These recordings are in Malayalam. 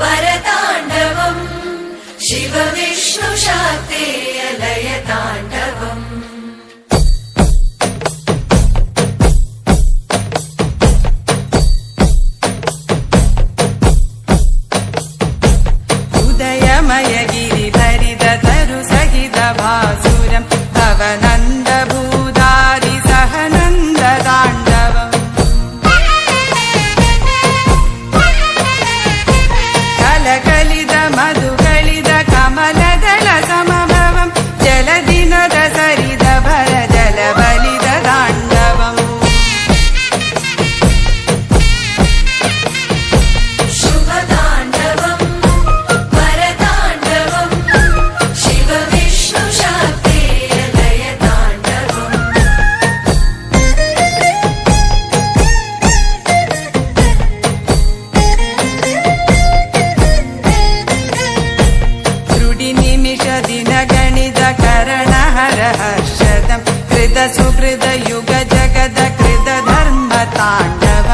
वरताण्डवम् शिव विष्णु ृदयुग जगद कृत धर्मताण्डव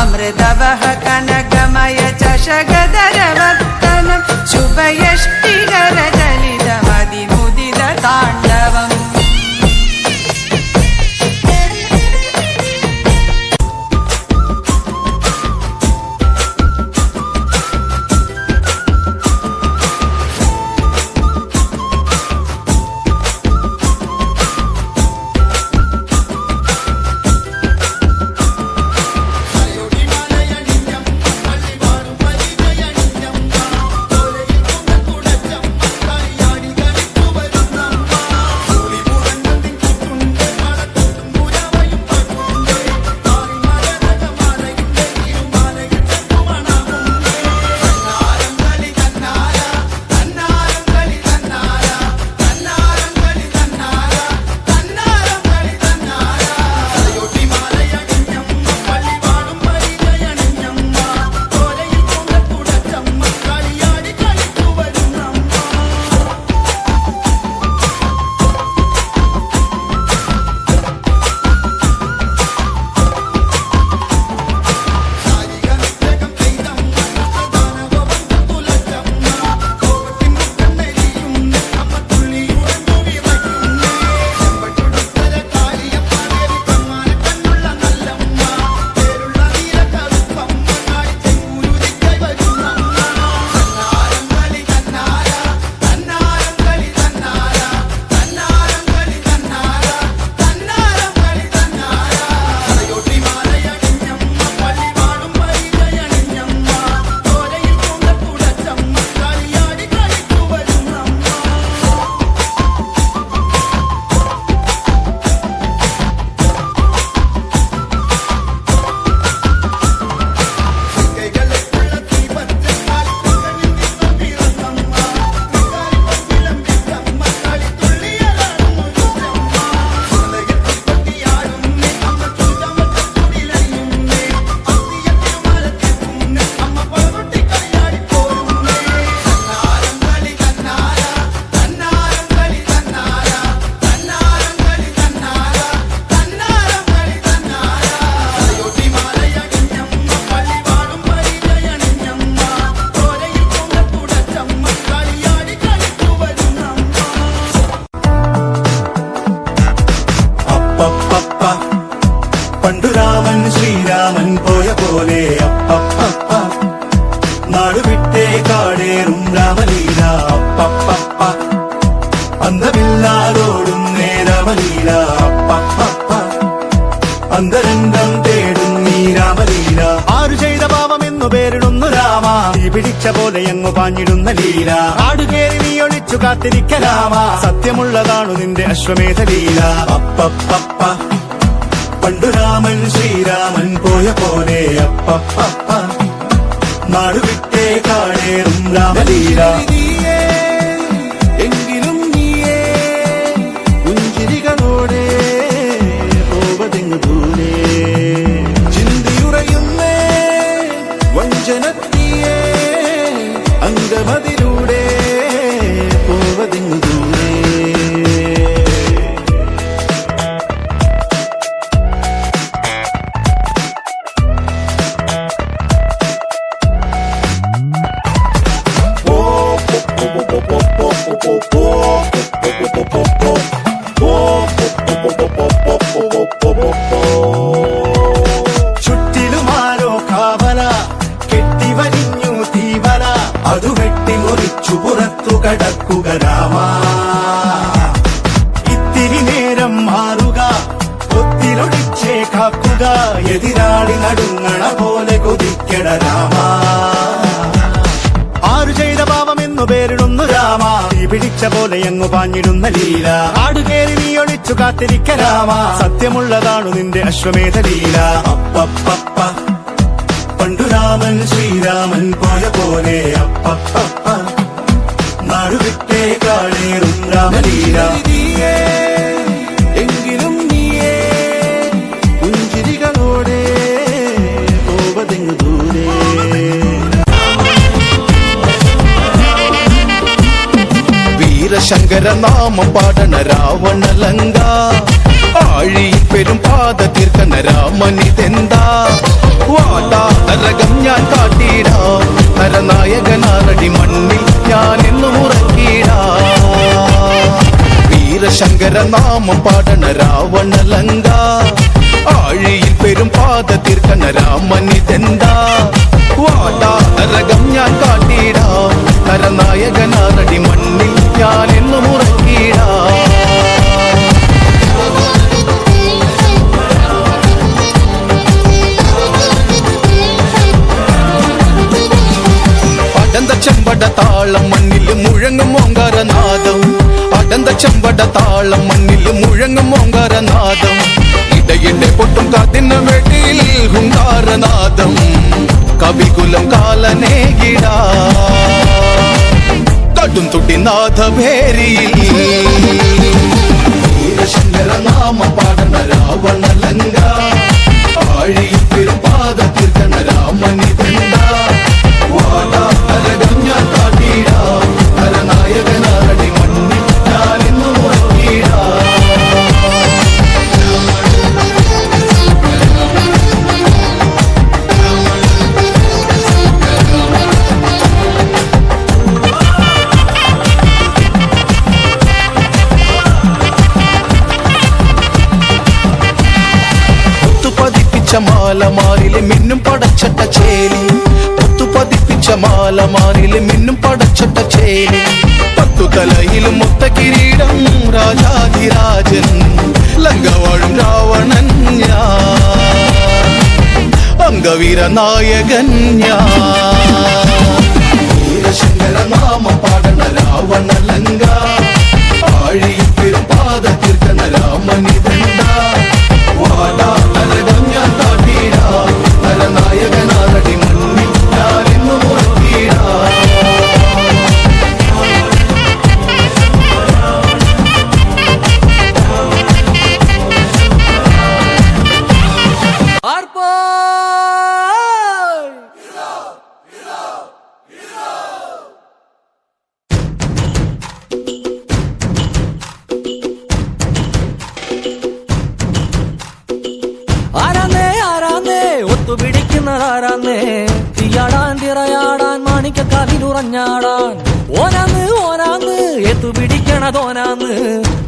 अमृतवः कनकमय च शगद പോലെ നടുവിട്ടേ നാടുവിട്ടേ കാടേറും രാമലീല അന്തമില്ലാതോടും നേ രാമലീല അന്തരംഗം തേടും നീ രാമലീല. ആരു ചെയ്ത പാപം എന്നു പേരിടുന്നു രാമ. നീ പിടിച്ച പോലെ എങ്ങു പാഞ്ഞിടുന്ന ലീല. ആടുകേറി നീ ഒളിച്ചു കാത്തിരിക്കലാമ സത്യമുള്ളതാണു നിന്റെ അശ്വമേധ ലീല അപ്പപ്പപ്പ. പണ്ടു രാമൻ ശ്രീരാമൻ പോയ പോലെ അപ്പ നാടുവിട്ടേ കാണേറും രാമലീല. ചുറ്റിലുമാരോ കാവല അതു പുറത്തു കടക്കുക ഇത്തിരി നേരം മാറുക കാക്കുക എതിരാളി നടുങ്ങണ പോലെ കൊതിക്കട രാമ. രാമ. പിടിച്ച പോലെ എങ്ങു പാഞ്ഞിടുന്ന ലീല. ആടുകേറി നീ ഒളിച്ചു കാത്തിരിക്ക രാമ. സത്യമുള്ളതാണു നിന്റെ അശ്വമേധ ലീല. അപ്പപ്പ പണ്ടു രാമൻ ശ്രീരാമൻ പോയ പോലെ അപ്പപ്പ നടുവിട്ടേ കാളേറും രാമലീല. വീരശങ്കര നാമം പാടണ രാവണലങ്ക ആഴിയിൽ പെരും പാത തീർക്കണ രാമനിതെന്താ വാടാ നരകം ഞാൻ കാട്ടിടാം നരനായകനാറടി മണ്ണിൽ ഞാൻ എന്നും ഉറക്കിടാ വീരശങ്കര നാമം പാടണ രാവണലങ്ക ആഴിയിൽ പെരും പാത തീർക്കണ രാമനിതെന്താ വാടാ നരകം ഞാൻ കാട്ടിടാം നരനായകനാറടി മണ്ണിൽ ഞാൻ എന്നും ഉറക്കിടാ അടന്ത ചെമ്പട താളം മണ്ണിൽ മുഴങ്ങും ഓങ്കാരനാദം. അടന്ത ചെമ്പട താളം മണ്ണിൽ മുഴങ്ങും ഓങ്കാരനാദം. ഇടയിടെ പൊട്ടും കാത്തിന വെടിയിൽ ഹുങ്കാരനാദം കവികുലം കാലനേകിടാ കടും തുടിനാഥ ഭേരിയിൽ വീരശങ്കര നാമ പാടണ രാമനിതെന്ത മാലമാരിലെ മിന്നും പടച്ചിട്ട ചേലി പത്തു തലയിലും മൊത്ത കിരീടം രാജാധിരാജൻ. ലങ്കവാഴും രാവണൻ ഞാൻ. അംഗവീര നായകൻ ഞാൻ. വീരശങ്കര നാമം പാടണ രാവണ ലങ്ക. ആഴിയിൽ എത്തുപിടിക്കണതോനാന്ന്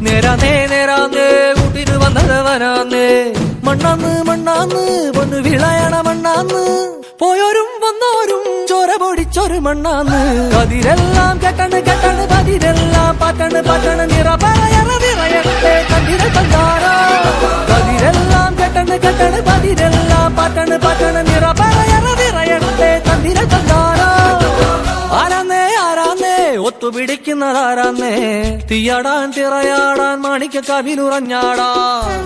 നേരാന്നേ നേരാന്നേ കൂട്ടിന് വന്നതവനാന്നേ മണ്ണാന്ന് മണ്ണാന്ന് പൊന്നു വിളയണ മണ്ണാന്ന്. പോയോരും വന്നോരും ചോര പൊടിച്ചൊരു മണ്ണാന്ന്. കതിരെല്ലാം കെട്ടണ് കെട്ടണ് പതിരെല്ലാം പാട്ടണ് പാട്ടണ് നിറ പറയറ നിറയട്ടെ കണ്ടിര തന്താരോ കതിരെല്ലാം കെട്ടണ് കെട്ടണ് പതിരെല്ലാം പാറ്റണ് പാറ്റണ് നിറ പറയറ ആരാന്നേ ഒത്തുപിടിക്കുന്നതാരാന്നേ തീയാടാൻ തിറയാടാൻ മാണിക്ക കവിലുറഞ്ഞാടാൻ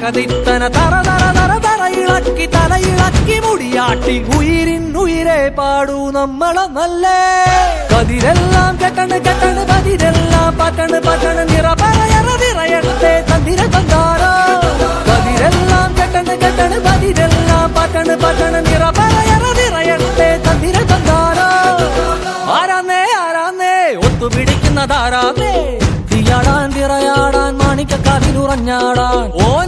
തകതിത്തന തറ തറ തറ തറ തറയിളക്കി തലയിളക്കി മുടിയാട്ടി. ഉയിരിൻ ഉയിരെ പാടൂ നമ്മളെ നല്ലേ. കതിരെല്ലാം കെട്ടണ് കെട്ടണ് കതിരെല്ലാം പറ്റണ് പറ്റണ് നിറ പറയറ നിറയട്ടെ തന്തിര തന്താരോ കതിരെല്ലാം കെട്ടണ് കെട്ടണ് കതിരെല്ലാം പറ്റണ് പറ്റണ് നിറ പറയറ നിറയട്ടെ തന്തിര തന്താരോ ആരാന്നേ ആരാന്നേ ഒത്തുപിടിക്കുന്നതാരാന്നേ തീയാടാൻ തിറയാടാൻ മാണിക്കക്കാതിലുറഞ്ഞാടാൻ ഓനാന്ന്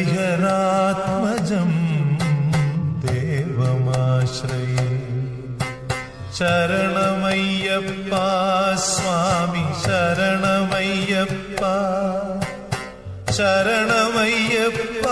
ഹരിഹരാത്മജം ദേവമാശ്രയ ശരണമയ്യപ്പ സ്വാമി ശരണമയ്യപ്പ ശരണമയ്യപ്പ